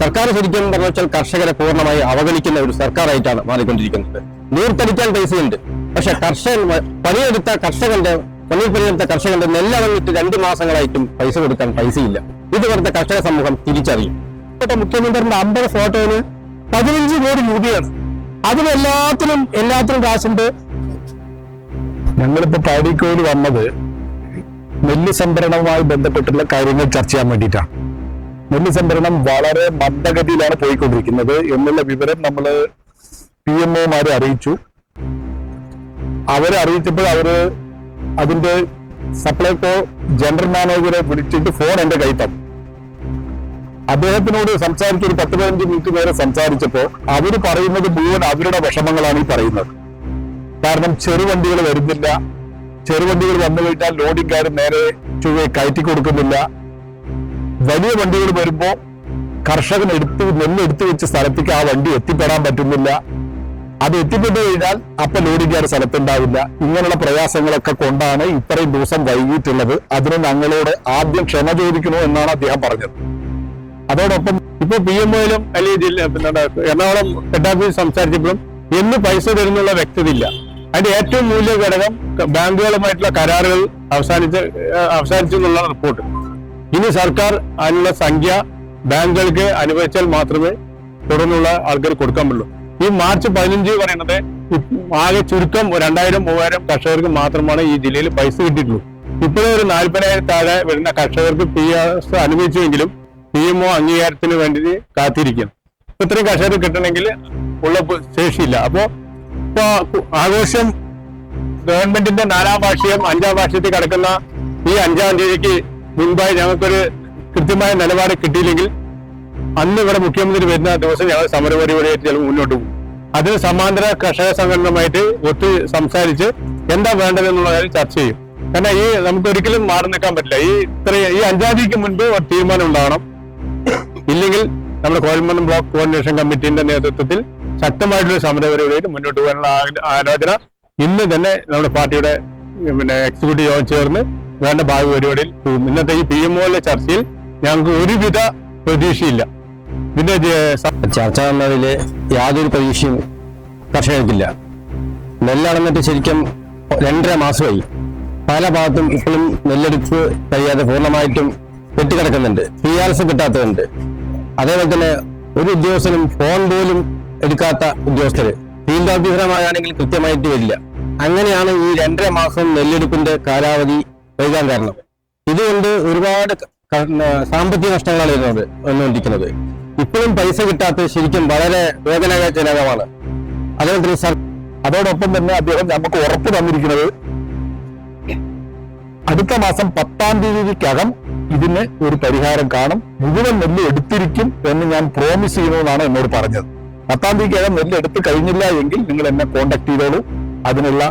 സർക്കാർ ശരിക്കും പറഞ്ഞു വെച്ചാൽ കർഷകരെ പൂർണമായി അവഗണിക്കുന്ന ഒരു സർക്കാരായിട്ടാണ് മാറിക്കൊണ്ടിരിക്കുന്നത്. നീർത്തടിക്കാൻ പൈസയുണ്ട്. പക്ഷെ കർഷകൻ പണിയെടുത്ത കർഷകന്റെ പണിയെടുത്ത കർഷകന്റെ നെല്ലളന്നിട്ട് രണ്ട് മാസങ്ങളായിട്ടും പൈസ കൊടുക്കാൻ പൈസയില്ല. ഇത് ഇവിടുത്തെ കർഷക സമൂഹം തിരിച്ചറിയും. മുഖ്യമന്ത്രിയുടെ അമ്പത് ഫോട്ടോയിൽ പതിനഞ്ച് കോടി രൂപയാണ്. അതിനെല്ലാത്തിനും എല്ലാത്തിനും കാശുണ്ട്. ഞങ്ങളിപ്പോ പാടിക്കോട് വന്നത് നെല്ല് സംഭരണവുമായി ബന്ധപ്പെട്ടുള്ള കാര്യങ്ങൾ ചർച്ച ചെയ്യാൻ വേണ്ടിയിട്ടാണ്. നെല്ല് സംഭരണം വളരെ മന്ദഗതിയിലാണ് പോയിക്കൊണ്ടിരിക്കുന്നത് എന്നുള്ള വിവരം നമ്മൾ പി എം ഒമാരെ അറിയിച്ചു. അവരെ അറിയിച്ചപ്പോൾ അവർ അതിന്റെ സപ്ലൈകോ ജനറൽ മാനേജറെ വിളിച്ചിട്ട് ഫോൺ എന്റെ കൈ തന്നു. അദ്ദേഹത്തിനോട് സംസാരിച്ച ഒരു പത്ത് പതിനഞ്ച് മിനിറ്റ് നേരെ സംസാരിച്ചപ്പോ അവർ പറയുന്നത് മുഴുവൻ അവരുടെ വിഷമങ്ങളാണ് ഈ പറയുന്നത്. കാരണം ചെറുവണ്ടികൾ വരുന്നില്ല. ചെറുവണ്ടികൾ വന്നു കഴിഞ്ഞാൽ ലോഡിംഗുകാർ നേരെ ചുവ കയറ്റി കൊടുക്കുന്നില്ല. വലിയ വണ്ടികൾ വരുമ്പോ കർഷകൻ എടുത്ത് നെല്ല് എടുത്തു വെച്ച സ്ഥലത്തേക്ക് ആ വണ്ടി എത്തിപ്പെടാൻ പറ്റുന്നില്ല. അത് എത്തിപ്പെട്ടു കഴിഞ്ഞാൽ അപ്പൊ ലോഡിംഗുകാർ സ്ഥലത്തുണ്ടാവില്ല. ഇങ്ങനെയുള്ള പ്രയാസങ്ങളൊക്കെ കൊണ്ടാണ് ഇത്രയും ദിവസം വൈകിട്ടുള്ളത് അതിന് ഞങ്ങളോട് ആദ്യം ക്ഷമ ചോദിക്കണോ എന്നാണ് അദ്ദേഹം പറഞ്ഞത്. അതോടൊപ്പം ഇപ്പൊ പി എം ഒയിലും അല്ലെങ്കിൽ ജില്ല എറണാകുളം ഹെഡ് സംസാരിച്ചപ്പോഴും എന്ന് പൈസ തരുന്നുള്ള വ്യക്തതയില്ല. അതിന്റെ ഏറ്റവും മൂല്യ ഘടകം ബാങ്കുകളുമായിട്ടുള്ള കരാറുകൾ അവസാനിച്ച് അവസാനിച്ചു എന്നുള്ള റിപ്പോർട്ട് ഇനി സർക്കാർ അതിനുള്ള സംഖ്യ ബാങ്കുകൾക്ക് അനുവദിച്ചാൽ മാത്രമേ തുടർന്നുള്ള ആൾക്കാർ കൊടുക്കാൻ പറ്റുള്ളൂ. ഈ മാർച്ച് പതിനഞ്ച് പറയുന്നത് ആകെ ചുരുക്കം രണ്ടായിരം മൂവായിരം കർഷകർക്ക് മാത്രമാണ് ഈ ജില്ലയിൽ പൈസ കിട്ടിയിട്ടുള്ളൂ. ഇപ്പോഴും ഒരു നാൽപ്പതിനായിരം താഴെ വരുന്ന കർഷകർക്ക് പി എസ് അനുവദിച്ചുവെങ്കിലും പി എം ഒ അംഗീകാരത്തിന് വേണ്ടി കാത്തിരിക്കും. ഇത്രയും കർഷകർ കിട്ടണമെങ്കിൽ ഉള്ള ശേഷിയില്ല. അപ്പോ ഇപ്പൊ ആഘോഷം ഗവൺമെന്റിന്റെ നാലാം വാർഷികം അഞ്ചാം വാർഷികത്തിൽ കിടക്കുന്ന ഈ അഞ്ചാം തീയതിക്ക് മുൻപായി ഞങ്ങൾക്കൊരു കൃത്യമായ നിലപാട് കിട്ടിയില്ലെങ്കിൽ അന്ന് ഇവിടെ മുഖ്യമന്ത്രി വരുന്ന ദിവസം ഞങ്ങൾ സമരപരിപാടിയായിട്ട് ചിലപ്പോൾ മുന്നോട്ട് പോകും. അതിന് സമാന്തര കർഷക സംഘടനയുമായിട്ട് ഒത്തു സംസാരിച്ച് എന്താ വേണ്ടതെന്നുള്ള കാര്യം ചർച്ച ചെയ്യും. കാരണം ഈ നമുക്ക് ഒരിക്കലും മാറി നിൽക്കാൻ പറ്റില്ല. ഈ ഇത്ര ഈ അഞ്ചാം തീയതിക്ക് മുൻപ് ഒരു തീരുമാനം ഉണ്ടാവണം ഇല്ലെങ്കിൽ നമ്മുടെ കോയമ്പത്തൂർ ബ്ലോക്ക് കോർഡിനേഷൻ കമ്മിറ്റിന്റെ നേതൃത്വത്തിൽ ശക്തമായിട്ടുള്ള സമരപരിപാടിയായിട്ട് മുന്നോട്ട് പോകാനുള്ള ആലോചന ഇന്ന് തന്നെ നമ്മുടെ പാർട്ടിയുടെ പിന്നെ എക്സിക്യൂട്ടീവ് യോഗം ചേർന്ന് വേണ്ട ഭാവി പരിപാടിയിൽ പോകും. ഇന്നത്തെ ഈ പി എം ഒയിലെ ചർച്ചയിൽ ഞങ്ങൾക്ക് ഒരുവിധ പ്രതീക്ഷയില്ല. ഇതിന്റെ ചർച്ച യാതൊരു പ്രതീക്ഷയും കർഷകർക്കില്ല. നെല്ലടന്നിട്ട് ശരിക്കും രണ്ടര മാസമായി. പല ഭാഗത്തും ഇപ്പോഴും നെല്ലെടുപ്പ് കഴിയാതെ പൂർണമായിട്ടും കെട്ടിക്കിടക്കുന്നുണ്ട് പി ആർ എസ് കിട്ടാത്തതുണ്ട്. അതേപോലെ തന്നെ ഒരു ഉദ്യോഗസ്ഥനും ഫോൺ പോലും എടുക്കാത്ത ഉദ്യോഗസ്ഥര് ഫീൽഡ് ഓഫീസർമാരാണെങ്കിൽ കൃത്യമായിട്ട് വരില്ല. അങ്ങനെയാണ് ഈ രണ്ടര മാസം നെല്ലെടുപ്പിന്റെ കാലാവധി വൈകാൻ കാരണം. ഇതുകൊണ്ട് ഒരുപാട് സാമ്പത്തിക നഷ്ടങ്ങളാണ് വരുന്നത് വന്നുകൊണ്ടിരിക്കുന്നത്. ഇപ്പോഴും പൈസ കിട്ടാത്തത് ശരിക്കും വളരെ വേദനാജനകമാണ്. തന്നെ സർ അതോടൊപ്പം തന്നെ അദ്ദേഹം നമുക്ക് ഉറപ്പ് തന്നിരിക്കുന്നത് അടുത്ത മാസം പത്താം തീയതിക്കകം ഇതിന് ഒരു പരിഹാരം കാണും. മുഴുവൻ നെല്ല് എടുത്തിരിക്കും എന്ന് ഞാൻ പ്രോമിസ് ചെയ്യുമെന്നാണ് എന്നോട് പറഞ്ഞത്. പത്താം തീയതിക്കകം നെല്ല് എടുത്തു കഴിഞ്ഞില്ല എങ്കിൽ നിങ്ങൾ എന്നെ കോണ്ടാക്ട് ചെയ്തോളൂ. അതിനുള്ള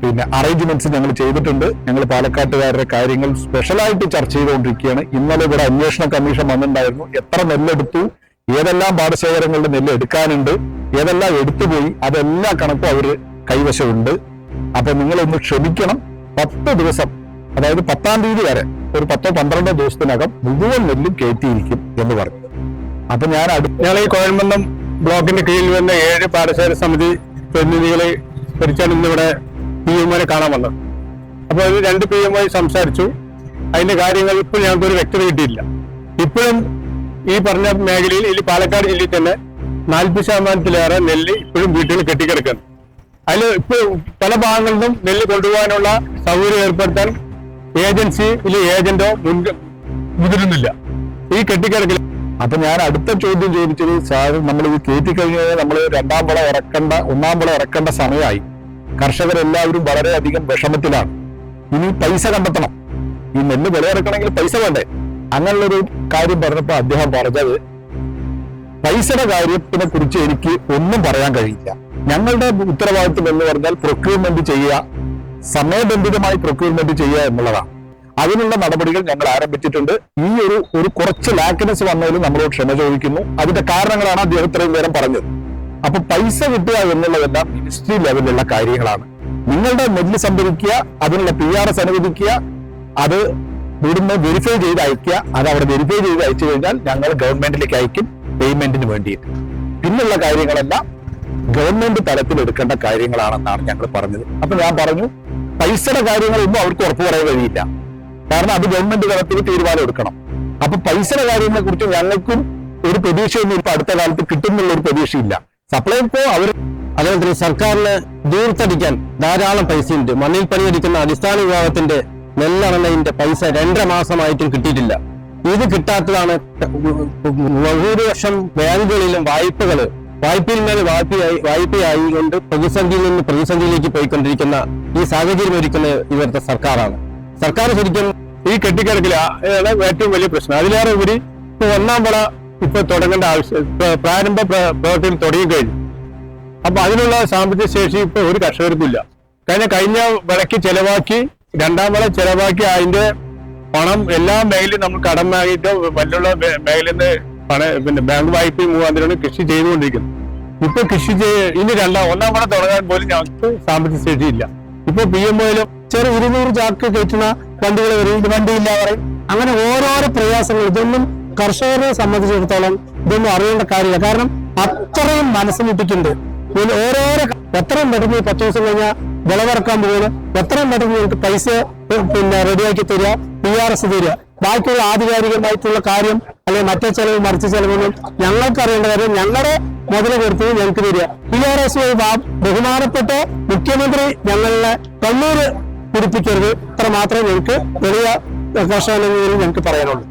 പിന്നെ അറേഞ്ച്മെന്റ്സ് ഞങ്ങൾ ചെയ്തിട്ടുണ്ട്. ഞങ്ങൾ പാലക്കാട്ടുകാരുടെ കാര്യങ്ങൾ സ്പെഷ്യലായിട്ട് ചർച്ച ചെയ്തുകൊണ്ടിരിക്കുകയാണ്. ഇന്നലെ ഇവിടെ അന്വേഷണ കമ്മീഷൻ വന്നിട്ടുണ്ടായിരുന്നു. എത്ര നെല്ലെടുത്തു? ഏതെല്ലാം പാടശേഖരങ്ങളുടെ നെല്ല് എടുക്കാനുണ്ട് ഏതെല്ലാം എടുത്തുപോയി? അതെല്ലാ കണക്കും അവർ കൈവശമുണ്ട്. അപ്പൊ നിങ്ങളൊന്ന് ക്ഷമിക്കണം. പത്ത് ദിവസം അതായത് പത്താം തീയതി വരെ ഒരു പത്തോ പന്ത്രണ്ടോ ദിവസത്തിനകം മുഴുവൻ നെല്ലും കയറ്റിയിരിക്കും എന്ന് പറഞ്ഞു. അപ്പൊ ഞാൻ ഞങ്ങൾ ഈ കോയമ്പന്തം ബ്ലോക്കിന്റെ കീഴിൽ വന്ന ഏഴ് പാടശേഖര സമിതി പ്രതിനിധികളെ ഭരിച്ചാണ് ഇന്നിവിടെ പി എംഒനെ കാണാൻ വന്നത്. അപ്പോൾ അതിൽ രണ്ട് പി എംഒ സംസാരിച്ചു. അതിന്റെ കാര്യങ്ങൾ ഇപ്പോൾ ഞങ്ങൾക്ക് ഒരു വ്യക്തത കിട്ടിയില്ല ഇപ്പോഴും ഈ പറഞ്ഞ മേഖലയിൽ ഈ പാലക്കാട് ജില്ലയിൽ തന്നെ നാൽപ്പത് ശതമാനത്തിലേറെ നെല്ല് ഇപ്പോഴും വീട്ടുകൾ കെട്ടിക്കിടക്കുന്നു. അതിൽ ഇപ്പോൾ പല ഭാഗങ്ങളിലും നെല്ല് കൊണ്ടുപോകാനുള്ള സൗകര്യം ഏർപ്പെടുത്താൻ ഏജൻസി ഇല്ല ഏജന്റോ മുൻ മുതിരുന്നില്ല. ഈ കെട്ടിക്കിടക്കിൽ അപ്പൊ ഞാൻ അടുത്ത ചോദ്യം ചോദിച്ചത് സാർ നമ്മൾ ഇത് കയറ്റി കഴിഞ്ഞാൽ നമ്മൾ രണ്ടാം വിള ഇറക്കേണ്ട ഒന്നാം വിള ഇറക്കേണ്ട സമയമായി. കർഷകരെല്ലാവരും വളരെയധികം വിഷമത്തിലാണ്. ഇനി പൈസ കണ്ടെത്തണം. ഈ നെല്ല് വില ഇറക്കണമെങ്കിൽ പൈസ വേണ്ടേ? അങ്ങനെയുള്ളൊരു കാര്യം പറഞ്ഞപ്പോ അദ്ദേഹം പറഞ്ഞത് പൈസയുടെ കാര്യത്തിനെ കുറിച്ച് എനിക്ക് ഒന്നും പറയാൻ കഴിയില്ല. ഞങ്ങളുടെ ഉത്തരവാദിത്വം എന്ന് പറഞ്ഞാൽ പ്രൊക്യൂർമെന്റ് ചെയ്യുക സമയബന്ധിതമായി പ്രൊക്യൂർമെന്റ് ചെയ്യുക എന്നുള്ളതാണ്. അതിനുള്ള നടപടികൾ ഞങ്ങൾ ആരംഭിച്ചിട്ടുണ്ട്. ഈ ഒരു ഒരു കുറച്ച് ലാക്കിനെസ് വന്നതിൽ നമ്മളോട് ക്ഷമ ചോദിക്കുന്നു. അതിന്റെ കാരണങ്ങളാണ് അദ്ദേഹം ഇത്രയും നേരം പറഞ്ഞത്. അപ്പൊ പൈസ കിട്ടുക എന്നുള്ളതെല്ലാം മിനിസ്ട്രി ലെവലിലുള്ള കാര്യങ്ങളാണ്. നിങ്ങളുടെ നെല്ല് സംഭരിക്കുക അതിനുള്ള പി ആർ എസ് അനുവദിക്കുക അത് ഇവിടുന്ന് വെരിഫൈ ചെയ്ത് അയക്കുക അത് അവിടെ വെരിഫൈ ചെയ്ത് അയച്ചു കഴിഞ്ഞാൽ ഞങ്ങൾ ഗവൺമെന്റിലേക്ക് അയക്കും പേയ്മെന്റിന് വേണ്ടിയിട്ട്. പിന്നുള്ള കാര്യങ്ങളെല്ലാം ഗവൺമെന്റ് തലത്തിൽ എടുക്കേണ്ട കാര്യങ്ങളാണെന്നാണ് ഞങ്ങൾ പറഞ്ഞത്. അപ്പൊ ഞാൻ പറഞ്ഞു പൈസയുടെ കാര്യങ്ങളൊന്നും അവർക്ക് ഉറപ്പ് പറയാൻ കഴിയില്ല. കാരണം അത് ഗവൺമെന്റ് തലത്തിൽ തീരുമാനം എടുക്കണം. അപ്പൊ പൈസയുടെ കാര്യങ്ങളെ കുറിച്ച് ഞങ്ങൾക്കും ഒരു പ്രതീക്ഷയൊന്നും ഇപ്പൊ അടുത്ത കാലത്ത് കിട്ടുന്നുള്ള ഒരു പ്രതീക്ഷയില്ല. സപ്ലൈകോ അവർ അതേപോലെ സർക്കാരിന് ദൂർത്തടിക്കാൻ ധാരാളം പൈസയുണ്ട് മണ്ണിൽ പണിയെടുക്കുന്ന അടിസ്ഥാന വിഭാഗത്തിന്റെ നെല്ലണലിന്റെ പൈസ രണ്ടര മാസമായിട്ടും കിട്ടിയിട്ടില്ല. ഇത് കിട്ടാത്തതാണ് ബഹുഭൂരിപക്ഷം ബാങ്കുകളിലും വായ്പകൾ വായ്പയിൽ മേൽ വായ്പയായി വായ്പയായി കൊണ്ട് പ്രതിസന്ധിയിൽ നിന്ന് പ്രതിസന്ധിയിലേക്ക് പോയിക്കൊണ്ടിരിക്കുന്ന ഈ സാഹചര്യം ഒരുക്കുന്ന ഇവരുടെ സർക്കാരാണ്. സർക്കാർ ശരിക്കും ഈ കെട്ടിക്കിടക്കില്ല ഏറ്റവും വലിയ പ്രശ്നം. അതിലേറെ ഉപരി ഒന്നാം വിള ഇപ്പൊ തുടങ്ങേണ്ട ആവശ്യം പ്രാരംഭ പ്ര- പ്രവർത്തനം തുടങ്ങി കഴിഞ്ഞു. അപ്പൊ അതിനുള്ള സാമ്പത്തിക ശേഷി ഇപ്പോൾ ഒരു കർഷകർക്കും ഇല്ല കാരണം കഴിഞ്ഞ വിളക്ക് ചെലവാക്കി രണ്ടാം വിള ചെലവാക്കി അതിന്റെ പണം എല്ലാ മേഖലയും നമ്മൾ കടം വാങ്ങിയിട്ട് വല്ലുള്ള മേഖലയിൽ നിന്ന് പണ പിന്നെ ബാങ്ക് വായ്പയും മുഖാന്തരമാണ് കൃഷി ചെയ്തുകൊണ്ടിരിക്കുന്നത്. ഇപ്പൊ കൃഷി ചെയ്ത് ഇനി രണ്ടാം ഒന്നാം വിള തുടങ്ങാൻ പോലും ഞങ്ങൾക്ക് സാമ്പത്തിക ശേഷി ഇല്ല. ഇപ്പൊ പി എം ഒയിലും ചെറു ഇരുന്നൂറ് ചാക്ക് കയറ്റുന്ന വണ്ടികൾ വരും വണ്ടിയില്ല പറയും. അങ്ങനെ ഓരോരോ പ്രയാസങ്ങൾ ഇതൊന്നും കർഷകരെ സംബന്ധിച്ചിടത്തോളം ഇതൊന്നും അറിയേണ്ട കാര്യമില്ല. കാരണം അത്രയും മനസ്സിലിട്ടിട്ടുണ്ട് ഇതിൽ ഓരോരോ എത്രയും പെട്ടെന്ന് ഈ പത്ത് ദിവസം കഴിഞ്ഞാൽ വിളവിറക്കാൻ പോകുന്നു എത്രയും പെട്ടെന്ന് നിങ്ങൾക്ക് പൈസ പിന്നെ റെഡിയാക്കി തരിക പി ആർ എസ് തരിക. ബാക്കിയുള്ള ആധികാരികമായിട്ടുള്ള കാര്യം അല്ലെങ്കിൽ മറ്റേ ചെലവ് മറിച്ച ചെലവൊന്നും ഞങ്ങൾക്ക് അറിയേണ്ട കാര്യം ഞങ്ങളുടെ മുതൽ കൊടുത്ത് ഞങ്ങൾക്ക് തരിക. പി ആർ എസ് ബഹുമാനപ്പെട്ട മുഖ്യമന്ത്രി ഞങ്ങളുടെ കണ്ണൂര് പിടിപ്പിക്കരുത്. ഇത്ര മാത്രമേ ഞങ്ങൾക്ക് വലിയ കർഷകനെങ്കിലും ഞങ്ങൾക്ക് പറയാനുള്ളൂ.